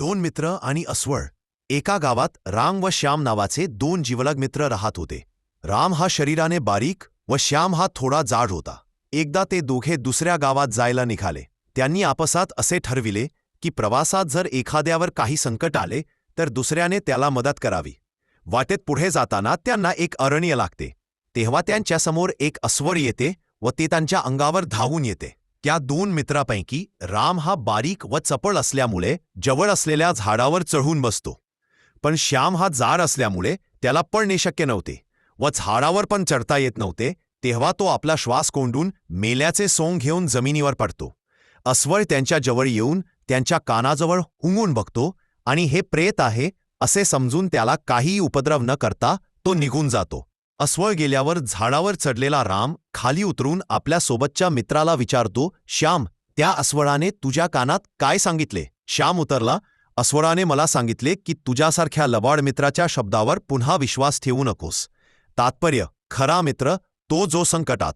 दोन मित्र आणि अस्वळ. एका गावात राम व श्याम नावाचे दोन जीवलग मित्र राहत होते. राम हा शरीराने बारीक व श्याम हा थोडा जाड होता. एकदा ते दोघे दुसऱ्या गावात जायला निघाले. त्यांनी आपसात असे ठरविले की प्रवासात जर एखाद्यावर काही संकट आले तर दुसऱ्याने त्याला मदत करावी. वाटेत पुढे जाताना त्यांना एक अरण्य लागते. तेव्हा त्यांच्यासमोर एक अस्वर येते व ते त्यांच्या अंगावर धावून येते. त्या दोन मित्रापैकी राम हा बारीक व चपळ असल्यामुळे जवळ असलेल्या झाडावर चढून बसतो. पण श्याम हा जाड असल्यामुळे त्याला पळणे शक्य नव्हते व झाडावर पण चढता येत नव्हते तेव्हा तो आपला श्वास कोंडून मेल्याचे सोंग घेऊन जमिनीवर पडतो. अस्वळ त्यांच्या जवळ येऊन त्यांच्या कानाजवळ हुंगून बघतो आणि हे प्रेत आहे असे समजून त्याला काहीही उपद्रव न करता तो निघून जातो. अस्वळ गेल्यावर झाडावर चढलेला राम खाली उतरून आपल्या सोबतच्या मित्राला विचारतो श्याम त्या अस्वळाने तुझ्या कानात काय सांगितले? श्याम उतरला अस्वळाने मला सांगितले की तुझ्यासारख्या लबाड मित्राच्या शब्दावर पुन्हा विश्वास ठेवू नकोस. तात्पर्य खरा मित्र तो जो संकटात